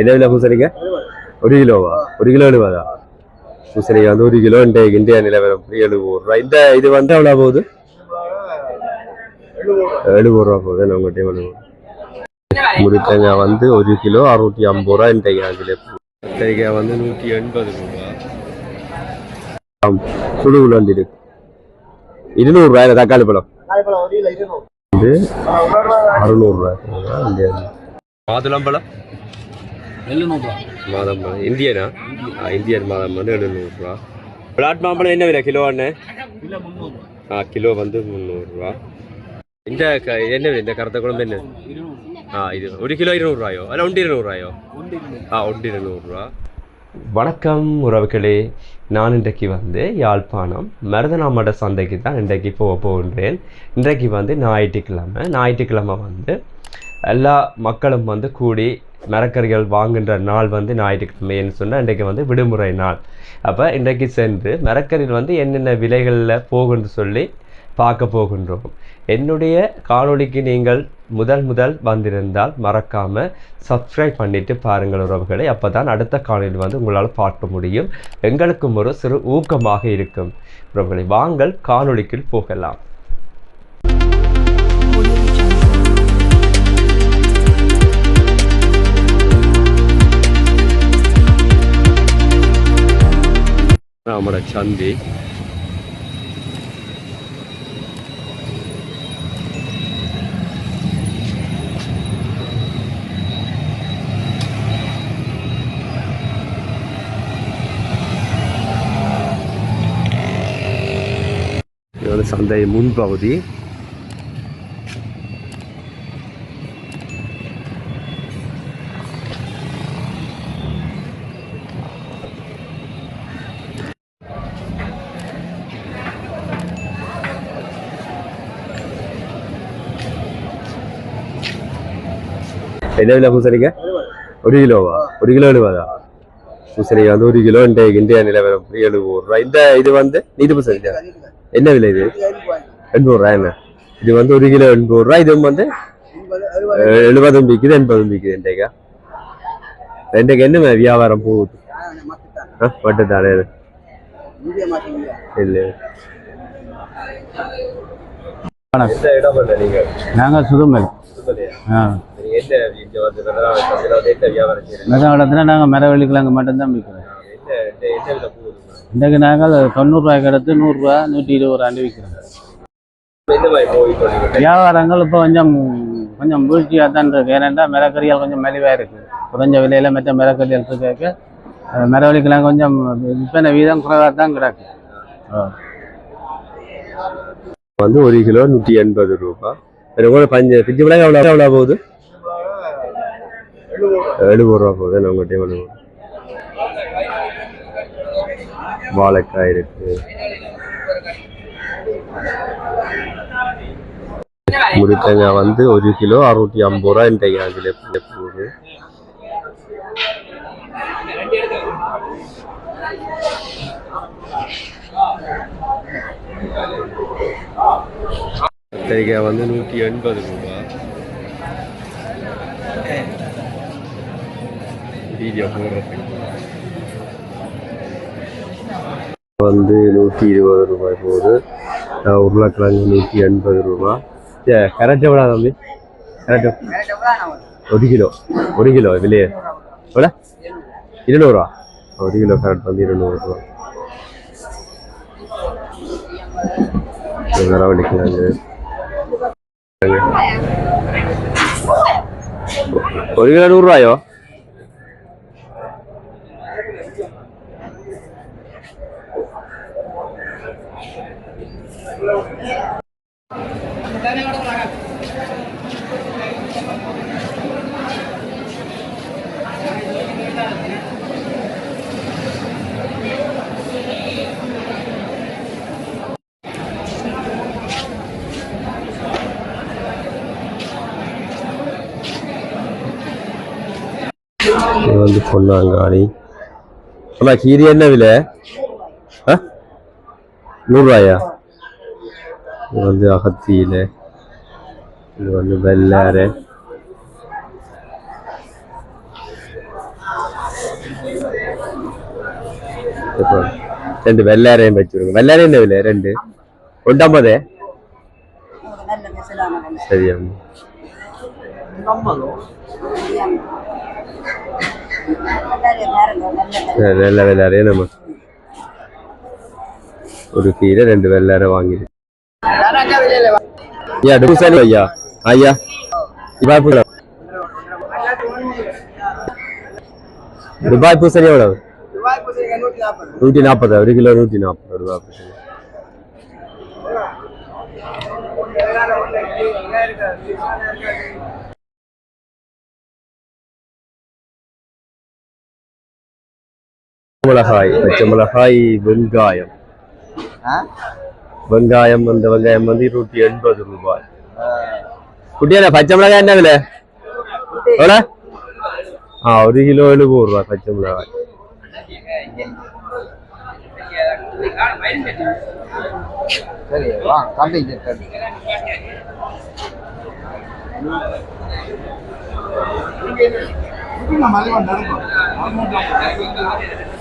என்ன விலை பூசணிக்க? ஒரு கிலோவா? ஒரு கிலோ எழுபதா? பூசணிக்காய் வந்து ஒரு கிலோ இந்தியா நிலவரம். எழுபது ரூபா. இந்த இது வந்து எவ்வளோ போகுது? எழுபது ரூபா போகுது. உங்கள்கிட்ட எழுபது முருங்கைக்காய் வந்து ஒரு கிலோ அறுநூற்றி ஐம்பது ரூபா இன்றைக்கு அதில் கத்திரிக்காய் வந்து நூற்றி எண்பது ரூபா. குழு உள்ள இருக்கு இருநூறுவா இந்த தக்காளி பழம் வந்து அறுநூறுவா மாதுளம்பழம் மாதம்பழம் இந்தியனா இந்தியன் மாதம்பழம் எழுநூறுவா பிளாட் மாம்பழம் என்ன விலை கிலோ அண்ணே ஆ கிலோ வந்து முந்நூறுரூவா இந்த என்ன இந்த கருத்த குழம்பு என்ன ஆ இது ஒரு கிலோ இருநூறுவாயோ அல்ல ஒன்று இருநூறுவாயோ ஆ ஒன்று இருநூறுவா வணக்கம் உறவுகளே நான் இன்றைக்கு வந்து யாழ்ப்பாணம் மருதனாமட சந்தைக்கு தான் இன்றைக்கு போக போகின்றேன் இன்றைக்கு வந்து ஞாயிற்றுக்கிழமை ஞாயிற்றுக்கிழமை வந்து எல்லா மக்களும் வந்து கூடி மரக்கறிகள் வாங்குகின்ற நாள் வந்து ஞாயிற்றுக்கிழமைன்னு சொன்னால் இன்றைக்கு வந்து விடுமுறை நாள். அப்போ இன்றைக்கு சென்று மரக்கறிகள் வந்து என்னென்ன விலைகளில் போகுன்னு சொல்லி பார்க்க போகின்றோம். என்னுடைய காணொளிக்கு நீங்கள் முதல் முதல் வந்திருந்தால் மறக்காமல் சப்ஸ்கிரைப் பண்ணிவிட்டு பாருங்கள் உறவுகளை. அப்போ தான் அடுத்த காணொலி வந்து உங்களால் பார்க்க முடியும். எங்களுக்கும் ஒரு சிறு ஊக்கமாக இருக்கும். உறவுகளை வாங்கள் காணொளிக்குள் போகலாம். நம்மளோட சந்தி இது வந்து சந்தை முன்பகுதி என்ன விலை பூசணிக்க? ஒரு கிலோவா ஒரு கிலோ எழுபதா? பூசணிக்காய் வந்து ஒரு கிலோ இன்றைக்கு இந்தியா நிலவரம் எழுபது ரூபா இந்த இது வந்து நீட்டு பூசணிக்காய் என்ன விலை இது? எண்பது ரூபா என்ன? இது வந்து ஒரு கிலோ எண்பது ரூபா இது வந்து எழுபதும் விற்குது எண்பதும் விற்குது இன்றைக்கா. இன்றைக்கு என்ன வியாபாரம் போகுது. மட்டும்தானே இல்லை. நாங்கள் சுதுமல் ஆ என்ன இங்க வந்து என்ன வியாபாரம் செய்யறீங்க மெகா இடத்துல நாங்கள் மரவள்ளிக்கிழங்கு மட்டும்தான் விற்கிறோம் இன்றைக்கு நாங்கள் தொண்ணூறுரூவாய்க்கு எடுத்து நூறுரூவா நூற்றி இருபது ரூபாண்டு விற்கிறோம் வியாபாரங்கள் இப்போ கொஞ்சம் கொஞ்சம் வீழ்ச்சியாக தான் இருக்கு. ஏனென்றா மிளகறியால் கொஞ்சம் மலிவாக இருக்குது குறைஞ்ச விலையில் மற்ற மிளகறியால் இருக்க மரவள்ளிக்கிழங்கு கொஞ்சம் விற்பனை வீதம் குறைவாக தான் கிடக்கு. வந்து ஒரு கிலோ நூற்றி எண்பது ரூபா. கூட பஞ்சு பிஞ்சு மிளகா எவ்வளோ எவ்வளோ போகுது? எழுபது ரூபா போகுது. நான் உங்கள்கிட்ட எவ்வளோ வாழைக்காய் இருக்கு. முருத்தங்காய் வந்து ஒரு கிலோ அறுநூற்றி ஐம்பது ரூபா இன்றைக்கு அதில் போகுது. கத்திரிக்காய் வந்து நூற்றி எண்பது ரூபாய் வீடியோ வந்து நூற்றி இருபது ரூபாய் போகுது. உருளைக்கிழங்கு நூற்றி எண்பது ரூபா. ஏ கரெக்ட் எவ்வளோ தம்பி? கரெக்ட் ஒரு கிலோ. ஒரு கிலோ விலையே. எவ்வளோ? இருநூறுவா ஒரு கிலோ கரெக்ட் வந்து இருநூறுவா வரவழைக்கிறாங்க ஒரு கிலோ நூறுரூவாயோ இது வந்து பொன்னாங்காணி அம்மா கீரி என்ன விலை? ஆ? நூறுரூவாயா இது வந்து அகத்தியில. இது வந்து வெள்ளாறு இப்போ ரெண்டு வெள்ளாரையும் வச்சுருங்க வெள்ளாரையும் என்ன விலை? ரெண்டு. ஒன்றாம்பது சரியா நல்ல வெள்ளை வெள்ளாரையே நம்ம ஒரு கீரை ரெண்டு வெள்ளாரை வாங்கிடு. ஐயா பூசணி ஐயா. ஐயா துபாய் பூசணி துபாய் பூசணி எவ்வளவு? நூற்றி நாற்பது. ஒரு கிலோ நூற்றி நாற்பது. ரூபாய் பூசணி. மிளகாய் பச்சை மிளகாய் வெங்காயம் வெங்காயம் அந்த வெங்காயம் வந்து இருநூற்றி எண்பது ரூபாய் குட்டியான பச்சை மிளகாய் என்ன விலை எவ்வளோ ஆ ஒரு கிலோ எழுபது ரூபாய் பச்சை மிளகாய் சரி வா தம்பி சரி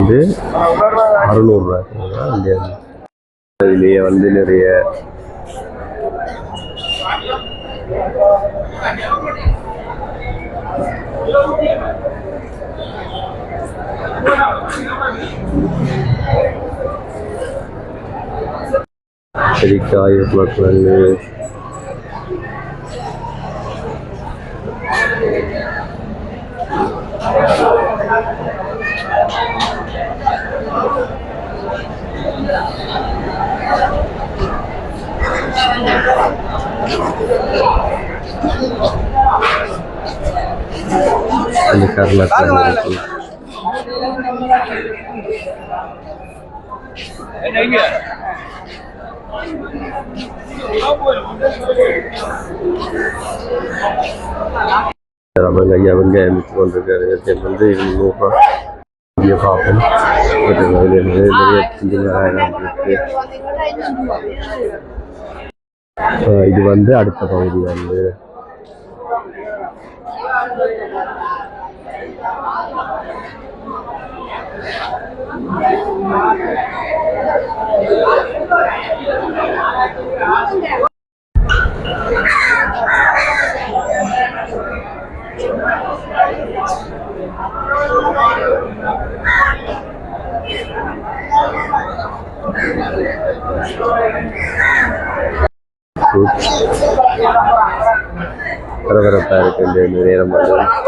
வந்து அறுநூறுவா. இங்கே அதுலேயே வந்து நிறைய செடிக்காய் உருளைக்கிழங்கு அந்த கருளைக்கிழங்கு இருக்கு அவங்க ஐயா வெங்காயம் விற்று கொண்டிருக்காரு வெங்காயம் வந்து நூறுரூவா இங்கே பார்ப்போம் அதில் நிறைய நிறைய சின்ன வெங்காயம் இருக்கு அஹ் இது வந்து அடுத்த பகுதி வந்து பரபரப்பாக இருக்கு இந்த நேரம் வந்து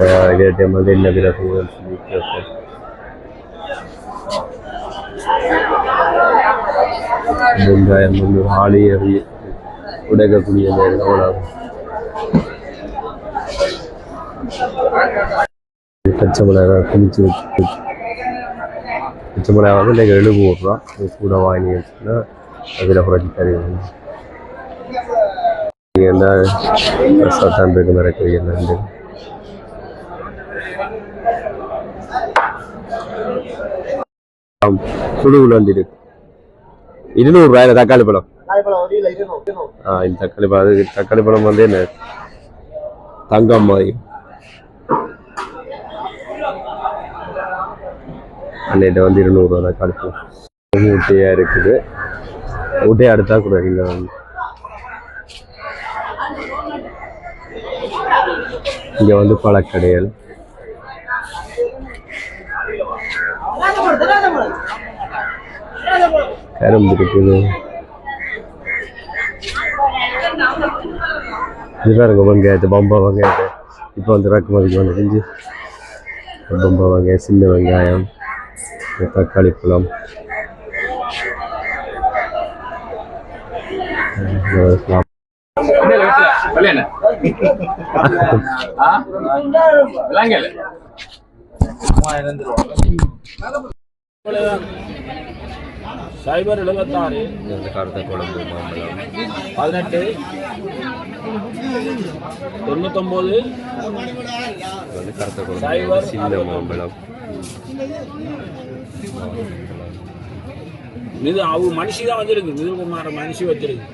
அஹ் இதே டைம் வந்து என்ன விலை போகுதுன்னு சொல்லி வந்து ஆளி அறிய உடைக்கக்கூடிய நேரம் பச்சை மிளகாய் குளிச்சு வச்சு பச்சை மிளகாய் வந்து நீங்கள் எழுபது ரூபா கூட வாங்கி வச்சுன்னா அதில் குறைச்சி தருவீங்க நீங்கள் என்ன சத்தான் இருக்கு மரக்கறி எல்லாம் குழுவில் வந்து இருக்கு. இருநூறுவாயில தக்காளி பழம். ஆ இந்த தக்காளி பழம் அது தக்காளி பழம் வந்து என்ன? தங்கம் மாதிரி. அன்னைட்ட வந்து இருநூறுவா தக்காளி பழம். ஊட்டியாக இருக்குது. ஊட்டியாக அடுத்தா கூட இல்லை வந்து. இங்க வந்து பழக்கடைகள். கரும்பு இருக்குது இது பாருங்க வெங்காயத்து பம்பா வெங்காயத்தை இப்போ வந்து இறக்குமதிக்கு வந்து செஞ்சு பம்பா வெங்காயம் சின்ன வெங்காயம் இந்த தக்காளி பழம் சைபர் எழுபத்தாறு. இந்த கருத்தை குழம்பு மாம்பழம் பதினெட்டு. தொண்ணூத்தொம்பது. வந்து கருத்தை குழம்பு சைபர் சின்ன மாம்பழம் இது அவங்க மனுஷி தான் வந்திருக்கு. மிதுகுமார மனுஷி வச்சிருக்கு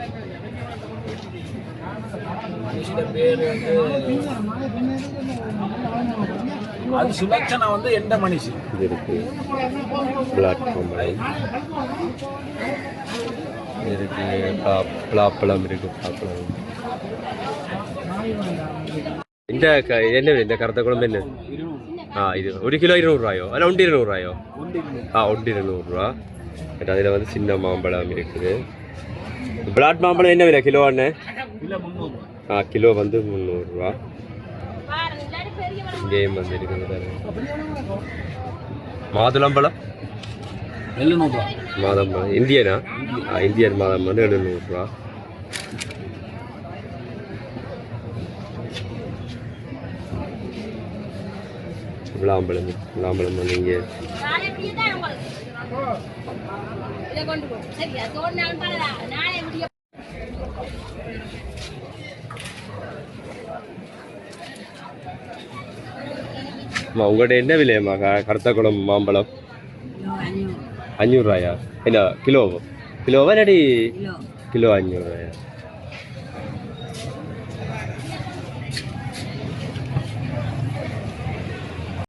மனுஷியோட பேர் வந்து அது சுலட்சணா வந்து எந்த மனுஷி இது இருக்கு. பிளாக் மாம்பழம் இது இருக்கு. பலா- பலாப்பழம் இருக்கு பலாப்பழம். இந்த க- என்ன விலை? இந்த கருத்த குழம்பு என்ன? ஆ இது ஒரு கிலோ இருநூறுவாயோ அல்ல ஒன்று இருநூறுவாயோ ஆ ஒன்று இருநூறுவா அதில் வந்து சின்ன மாம்பழம் இருக்குது பிளாட் மாம்பழம் என்ன விலை கிலோ அண்ணே இல்லை முந்நூறு ஆ கிலோ வந்து முந்நூறுரூவா இங்கேயும் வந்து இருக்குது. பாருங்க. மாதுளம்பழம்? எழுநூறுவா. மாதம்பழம் இந்தியனா? இந்தியன். மாதம் வந்து எழுநூறுரூவா விளாம்பழம் விளாம்பழம் வந்து இங்கே. கொண்டு போ. அம்மா உங்கள்கிட்ட என்ன விலையம்மா? க- கருத்தக்குளம் மாம்பழம்? அஞ்சூறுரூவாயா என்ன கிலோ கிலோவா இல்லாட்டி கிலோ. கிலோ அஞ்சூறுரூவாயா